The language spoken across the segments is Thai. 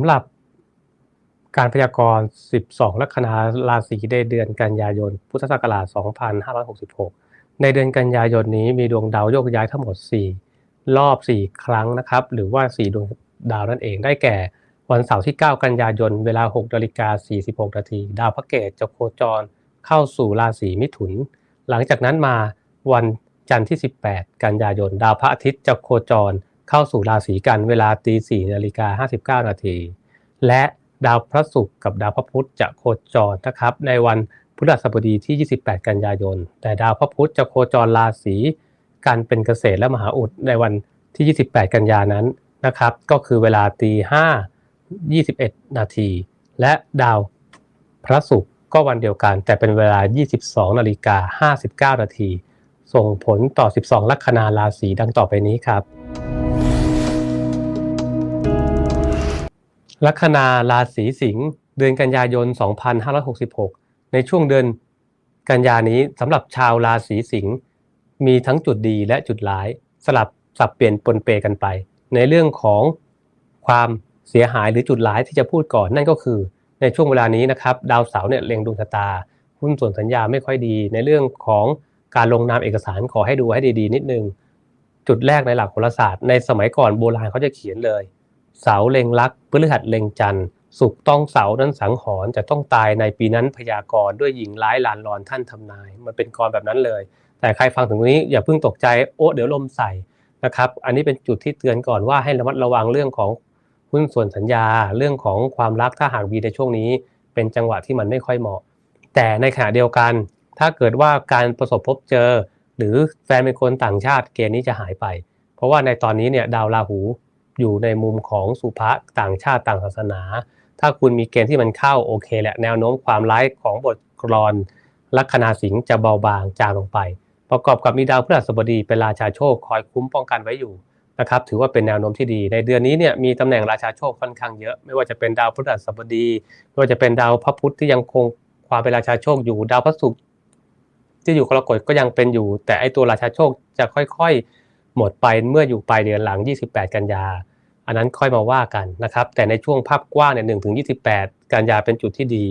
ำหรับการพยากรณ์ 12 ลัคนาราศีในเดือนกันยายน พุทธศักราช 2566 ในเดือนกันยายนนี้มีดวงดาวโยกย้ายทั้งหมด 4 รอบ 4 ครั้งนะครับ หรือว่า 4 ดวงดาวนั่นเอง ได้แก่วันเสาร์ที่ 9 กันยายน เวลา6นาฬิกา46นาที ดาวพระเกตจะโคจรเข้าสู่ราศีมิถุน หลังจากนั้นมาวันจันทร์ที่ 18 กันยายน ดาวพระอาทิตย์จะโคจร เข้าสู่ราศีกันเวลาตี4นาฬิกา59นาที และดาวพระศุกร์กับดาวพระพุธจะโคจรนะครับ ในวันพฤหัสบดีที่ 28 กันยายน แต่ดาวพระพุธจะโคจรราศีกันเป็นเกษตรและมหาอุดในวันที่ 28 กันยานั้นนะครับ ก็คือเวลาตี5 21 นาที และดาวพระศุกร์ก็วันเดียวกัน แต่เป็นเวลา 22 นาฬิกา 59 นาที ส่งผลต่อ 12 ลัคนาราศีดังต่อไปนี้ครับ ลัคนาราศีสิงห์เดือนกันยายน 2566 ในช่วงเดือนกันยานี้สำหรับชาวราศีสิงห์มีทั้งจุดดีและจุดร้าย สลับสับเปลี่ยนปนเปกันไป ในเรื่องของความเสียหายหรือจุดร้ายที่จะพูดก่อนนั่นก็คือ ในช่วงเวลานี้นะครับ ดาวเสาร์เนี่ยเล็งดวงชะตาหุ้นส่วนสัญญาไม่ค่อยดี ในเรื่องของการลงนามเอกสารขอให้ดูให้ดีๆ นิดนึง จุดแรกในหลักโหราศาสตร์ ในสมัยก่อนโบราณเขาจะเขียนเลย เสาเล็งลักพฤหัสเล็งจันทร์สุขต้องเสานั้นสังหรณ์จะต้องตายในปีนั้นพยากรณ์ด้วยหญิงร้ายลานรอนท่านทำนาย มันเป็นกรแบบนั้นเลย แต่ใครฟังถึงนี้อย่าเพิ่งตกใจโอ้เดี๋ยวลมใส่นะครับ อันนี้เป็นจุดที่เตือนก่อนว่าให้ระมัดระวังเรื่องของหุ้นส่วนสัญญา เรื่องของความรักถ้าหากมีในช่วงนี้ เป็นจังหวะที่มันไม่ค่อยเหมาะ แต่ในขณะเดียวกัน ถ้าเกิดว่าการประสบพบเจอ หรือแฟนเป็นคนต่างชาติเกณฑ์นี้จะหายไป เพราะว่าในตอนนี้เนี่ยดาวราหู อยู่ในมุมของสุภะต่างชาติต่างศาสนา ถ้าคุณมีเกณฑ์ที่มันเข้าโอเคแหละแนวโน้มความร้ายของบทกลอนลัคนาสิงห์จะเบาบางจางลงไป ประกอบกับมีดาวพฤหัสบดีเป็นราชาโชคคอยคุ้มป้องกันไว้อยู่นะครับถือว่าเป็นแนวโน้มที่ดี ในเดือนนี้เนี่ยมีตำแหน่งราชาโชคค่อนข้างเยอะ ไม่ว่าจะเป็นดาวพฤหัสบดีไม่ว่าจะเป็นดาวพระพุธที่ยังคงความเป็นราชาโชคอยู่ดาวพระศุกร์ที่อยู่กรกฎก็ยังเป็นอยู่ แต่ไอตัวราชาโชคจะค่อยๆ หมดไปเมื่ออยู่ปลายเดือนหลัง 28 กันยา อันนั้นค่อยมาว่ากันนะครับ แต่ในช่วงภาพกว้างเนี่ยหนึ่งถึงยีกันยาเป็นจุดที่ดี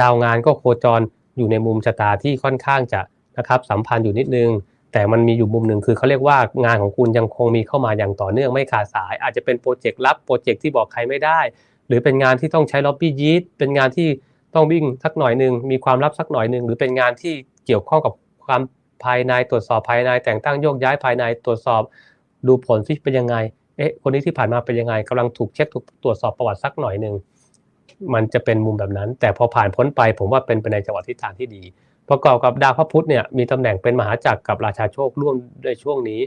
ดาวงานก็โคจรอยู่ในมุมชะตาที่ค่อนข้างจะนะครับสัมพันธ์อยู่นิดนึง แต่มันมีอยู่มุมหนึ่งคือเขาเรียกว่างานของคุณยังคงมีเข้ามาอย่างต่อเนื่องไม่ขาดสาย อาจจะเป็นโปรเจกต์ลับโปรเจกต์ที่บอกใครไม่ได้ หรือเป็นงานที่ต้องใช้ล็อบบี้ยีสเป็นงานที่ต้องวิ่งสักหน่อยหนึ่งมีความลับสักหน่อยหนึ่งหรือเป็นงานที่เกี่ยวข้องกับความ ภายในตรวจสอบภายในแต่งตั้งโยกย้ายภายในตรวจสอบดูผลที่เป็นยังไงเอ๊ะคนนี้ที่ผ่านมาเป็นยังไงกำลังถูกเช็คถูกตรวจสอบประวัติสักหน่อยหนึ่งมันจะเป็นมุมแบบนั้น แต่พอผ่านพ้นไปผมว่าเป็นไปในจังหวะทิศทางที่ดีประกอบกับดาวพระพุธเนี่ยมีตำแหน่งเป็นมหาจักรกับราชาโชคร่วมในช่วงนี้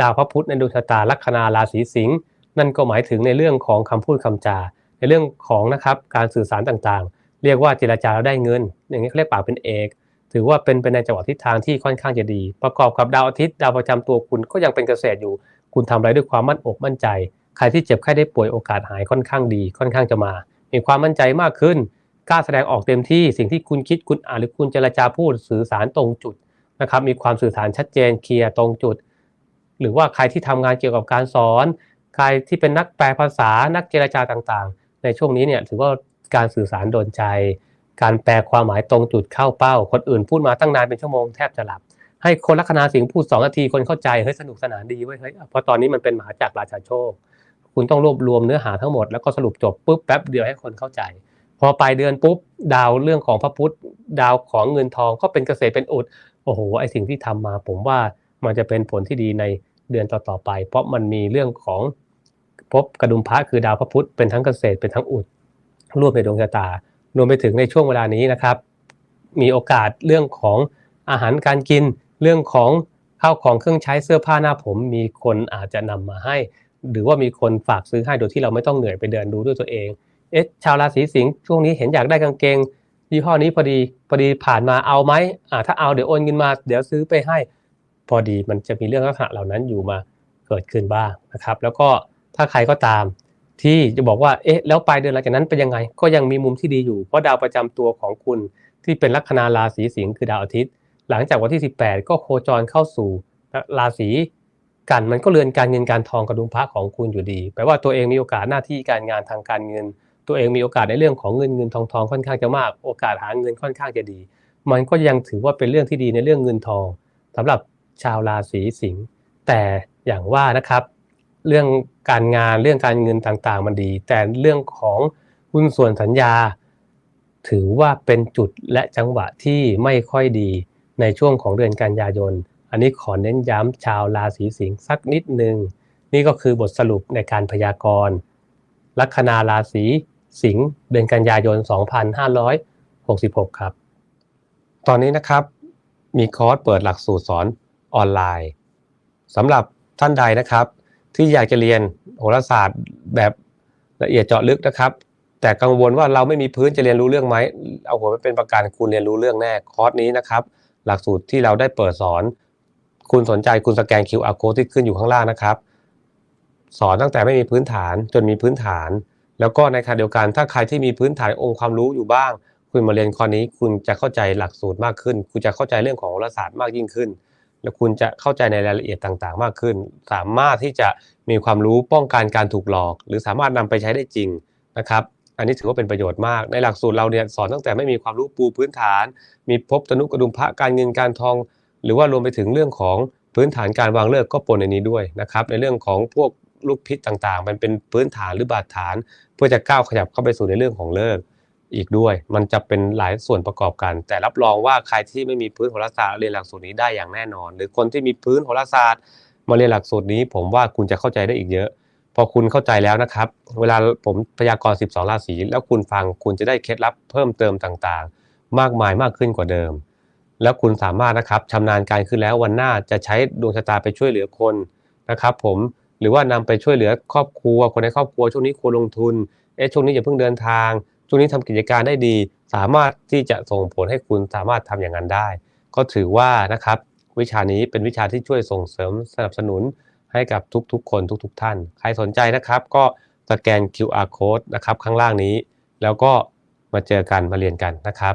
ดาวพระพุธในดวงชะตาลัคนาราศีสิงห์นั่นก็หมายถึงในเรื่องของคำพูดคำจา ในเรื่องของนะครับการสื่อสารต่างๆ เรียกว่าเจรจาแล้วได้เงิน อย่างนี้เขาเรียกปากเป็นเอก ถือว่าเป็นไปในจังหวะทิศทางที่ค่อนข้างจะดี ประกอบกับดาวอาทิตย์ดาวประจำตัวคุณก็ยังเป็นเกษตรอยู่ คุณทำอะไรด้วยความมั่นอกมั่นใจ ใครที่เจ็บไข้ได้ป่วยโอกาสหายค่อนข้างดี ค่อนข้างจะมา มีความมั่นใจมากขึ้นกล้าแสดงออกเต็มที่สิ่งที่คุณคิดคุณอ่านหรือคุณเจรจาพูดสื่อสารตรงจุดนะครับมีความสื่อสารชัดเจนเคลียร์ตรงจุด หรือว่าใครที่ทำงานเกี่ยวกับการสอน ใครที่เป็นนักแปลภาษานักเจรจาต่างๆ ในช่วงนี้เนี่ยถือว่าการสื่อสารโดนใจ การแปลความหมายตรงจุดเข้าเป้า คนอื่นพูดมาตั้งนานเป็นชั่วโมงแทบจะหลับ ให้คนลัคนาสิงห์พูด2นาทีคนเข้าใจเฮ้ยสนุกสนานดีเว้ยเฮ้ยเพราะตอนนี้มันเป็นมหาจักรราชาโชค คุณต้องรวบรวมเนื้อหาทั้งหมดแล้วก็สรุปจบปุ๊บแป๊บเดียวให้คนเข้าใจ พอปลายเดือนปุ๊บดาวเรื่องของพระพุธดาวของเงินทองก็เป็นเกษตรเป็นอุดโอ้โหไอสิ่งที่ทำมา ผมว่ามันจะเป็นผลที่ดีในเดือนต่อๆไป เพราะมันมีเรื่องของพบกระดุมพระคือดาวพระพุธเป็นทั้งเกษตรเป็นทั้งอุดร่วมในดวงชะตา รวมไปถึงในช่วงเวลานี้นะครับ มีโอกาสเรื่องของอาหารการกิน เรื่องของข้าวของเครื่องใช้เสื้อผ้าหน้าผม มีคนอาจจะนำมาให้ หรือว่ามีคนฝากซื้อให้โดยที่เราไม่ต้องเหนื่อยไปเดินดูด้วยตัวเองเอ๊ะชาวราศีสิงห์ช่วงนี้เห็นอยากได้กางเกงยี่ห้อนี้พอดีพอดีผ่านมาเอาไหมอ่าถ้าเอาเดี๋ยวโอนเงินมา เดี๋ยวซื้อไปให้ พอดีมันจะมีเรื่องลักษณะเหล่านั้นอยู่มาเกิดขึ้นบ้างนะครับ แล้วก็ถ้าใครก็ตาม ที่จะบอกว่าเอ๊ะแล้วปลายเดือนหลังจากนั้นเป็นยังไง ก็ยังมีมุมที่ดีอยู่เพราะดาวประจำตัวของคุณที่เป็นลัคนาราศีสิงห์คือดาวอาทิตย์ หลังจากวันที่ 18 ก็โคจรเข้าสู่ราศีกันมันก็เรือนการเงินการทองกระดุมพระของคุณอยู่ดีแปลว่าตัวเองมีโอกาสหน้าที่การงานทางการเงิน ตัวเองมีโอกาสในเรื่องของเงินเงินทองทองค่อนข้างจะมาก โอกาสหาเงินค่อนข้างจะดี มันก็ยังถือว่าเป็นเรื่องที่ดีในเรื่องเงินทองสำหรับชาวราศีสิงห์แต่อย่างว่านะครับ เรื่อง การงานเรื่องการเงินต่างๆ มันดี แต่เรื่องของหุ้นส่วนสัญญา ถือว่าเป็นจุดและจังหวะที่ไม่ค่อยดีในช่วงของเดือนกันยายน อันนี้ขอเน้นย้ำชาวราศีสิงห์สักนิดหนึ่งนี่ก็คือบทสรุปในการพยากรณ์ลัคนาราศีสิงห์เดือนกันยายน 2566 ครับ ตอนนี้นะครับมีคอร์สเปิดหลักสูตรสอนออนไลน์สำหรับท่านใดนะครับ ที่อยากจะเรียนโหราศาสตร์แบบละเอียดเจาะลึกนะครับ แต่กังวลว่าเราไม่มีพื้นจะเรียนรู้เรื่องไหมเอาหัวไปเป็นประกันคุณเรียนรู้เรื่องแน่คอร์สนี้นะครับ หลักสูตรที่เราได้เปิดสอน คุณสนใจคุณสแกน QR code ที่ขึ้นอยู่ข้างล่างนะครับ สอนตั้งแต่ไม่มีพื้นฐานจนมีพื้นฐาน แล้วก็ในขณะเดียวกันถ้าใครที่มีพื้นฐานองค์ความรู้อยู่บ้าง คุณมาเรียนคอร์สนี้ คุณจะเข้าใจหลักสูตรมากขึ้น คุณจะเข้าใจเรื่องของโหราศาสตร์มากยิ่งขึ้น และคุณจะเข้าใจในรายละเอียดต่างๆ มากขึ้น สามารถที่จะมีความรู้ป้องกันการถูกหลอก หรือสามารถนำไปใช้ได้จริงนะครับ อันนี้ถือว่าเป็นประโยชน์มาก ในหลักสูตรเราเนี่ยสอนตั้งแต่ไม่มีความรู้ปูพื้นฐาน มีพบตนุกระดุมพระการเงินการทอง หรือว่ารวมไปถึงเรื่องของพื้นฐานการวางเลิกก็ปนในนี้ด้วยนะครับ ในเรื่องของพวกลูกพิษต่างๆ มันเป็นพื้นฐานหรือบาดฐาน เพื่อจะก้าวขยับเข้าไปสู่ในเรื่องของเลิก อีกด้วย มันจะเป็นหลายส่วนประกอบกัน แต่รับรองว่าใครที่ไม่มีพื้นโหราศาสตร์เรียนหลักสูตรนี้ได้อย่างแน่นอน หรือคนที่มีพื้นโหราศาสตร์ มาเรียนหลักสูตรนี้ ผมว่าคุณจะเข้าใจได้อีกเยอะ พอคุณเข้าใจแล้วนะครับ เวลาผมพยากรณ์ 12 ราศีแล้วคุณฟังคุณจะได้เคล็ดลับเพิ่มเติมต่างๆ มากมายมากขึ้นกว่าเดิม แล้วคุณสามารถนะครับชำนาญการขึ้นแล้ววันหน้าจะใช้ดวงชะตาไปช่วยเหลือคนนะครับ ผมหรือว่านำไปช่วยเหลือครอบครัว คนในครอบครัวช่วงนี้ควรลงทุนเอ๊ะช่วงนี้อย่าเพิ่งเดินทาง ช่วงนี้ทำกิจการได้ดี สามารถที่จะส่งผลให้คุณสามารถทำอย่างนั้นได้ ก็ถือว่านะครับวิชานี้เป็นวิชาที่ช่วยส่งเสริมสนับสนุนให้กับทุกๆ คนทุกๆท่าน ใครสนใจนะครับก็สแกน QR code นะครับข้างล่างนี้ แล้วก็มาเจอกันมาเรียนกันนะครับ